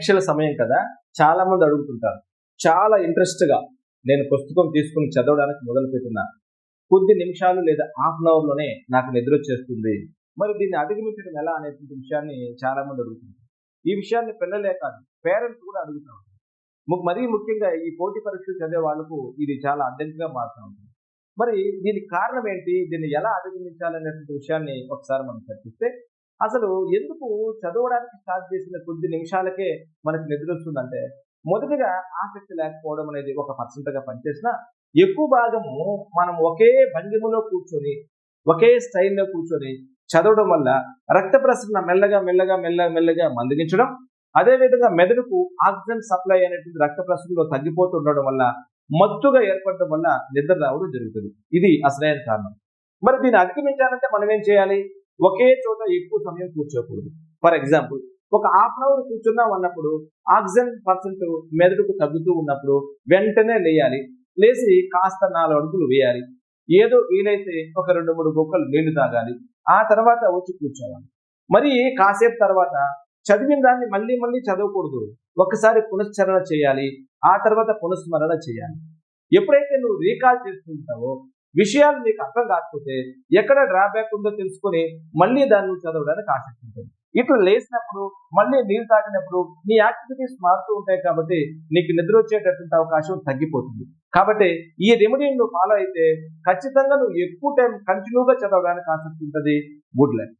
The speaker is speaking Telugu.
పరీక్షల సమయం కదా చాలా మంది అడుగుతుంటారు. చాలా ఇంట్రెస్ట్గా నేను పుస్తకం తీసుకుని చదవడానికి మొదలు కొద్ది నిమిషాలు లేదా హాఫ్ అన్ అవర్లోనే నాకు నిద్ర వచ్చేస్తుంది. మరి దీన్ని అధిగమించడం ఎలా అనేటువంటి విషయాన్ని చాలా మంది అడుగుతున్నారు ఈ విషయాన్ని పిల్లలే కాదు పేరెంట్స్ కూడా అడుగుతూ ఉంటారు. ము- మరీ ముఖ్యంగా ఈ పోటీ పరీక్షలు చదివే వాళ్ళకు ఇది చాలా అడ్డంకిగా మారుతూ ఉంటుంది. మరి దీనికి కారణం ఏంటి? దీన్ని ఎలా అధిగమించాలనేటువంటి విషయాన్ని ఒకసారి మనం చర్చిస్తే అసలు ఎందుకు చదవడానికి స్టార్ట్ చేసిన కొద్ది నిమిషాలకే మనకు నిద్ర వస్తుందంటే మొదటగా ఆసక్తి లేకపోవడం అనేది ఒక పర్సెంట్గా పనిచేసిన పనిచేసినా ఎక్కువ భాగము మనం ఒకే భంగిమలో కూర్చొని ఒకే స్టైల్లో కూర్చొని చదవడం వల్ల రక్త ప్రసరణ మెల్లగా మెల్లగా మెల్లగా మెల్లగా మందగించడం అదేవిధంగా మెదడుకు ఆక్సిజన్ సప్లై అనేటువంటి రక్త ప్రసరణలో తగ్గిపోతుండడం వల్ల మత్తుగా ఏర్పడడం వల్ల నిద్ర రావడం జరుగుతుంది. ఇది అసలైన కారణం. మరి దీన్ని అధిగమించాలంటే మనం ఏం చేయాలి? ఒకే చోట ఎక్కువ సమయం కూర్చోకూడదు. ఫర్ ఎగ్జాంపుల్ ఒక హాఫ్ అన్ అవర్ కూర్చున్నాం అన్నప్పుడు ఆక్సిజన్ పర్సెంట్ మెదడుకు తగ్గుతూ ఉన్నప్పుడు వెంటనే లేయాలి. లేచి కాస్త నాలుగు అడుగులు వేయాలి. ఏదో వీలైతే ఒక రెండు మూడు బొక్కలు నీళ్ళు తాగాలి ఆ తర్వాత వచ్చి కూర్చోవాలి. మరి కాసేపు తర్వాత చదివిన దాన్ని మళ్ళీ మళ్ళీ చదవకూడదు. ఒకసారి పునశ్చరణ చేయాలి ఆ తర్వాత పునఃస్మరణ చేయాలి. ఎప్పుడైతే నువ్వు రీకాల్ చేస్తుంటావో విషయాలు నీకు అర్థం కాకపోతే ఎక్కడ డ్రాబ్యాక్ ఉందో తెలుసుకొని మళ్ళీ దాన్ని చదవడానికి ఆసక్తి ఉంటుంది. ఇట్లా లేచినప్పుడు మళ్ళీ నీళ్ళు తాగినప్పుడు నీ యాక్టివిటీస్ మారుతూ ఉంటాయి కాబట్టి నీకు నిద్ర వచ్చేటటువంటి అవకాశం తగ్గిపోతుంది. కాబట్టి ఈ రెమెడీ నువ్వు ఫాలో అయితే ఖచ్చితంగా నువ్వు ఎక్కువ టైం కంటిన్యూగా చదవడానికి ఆసక్తి ఉంటుంది. Good life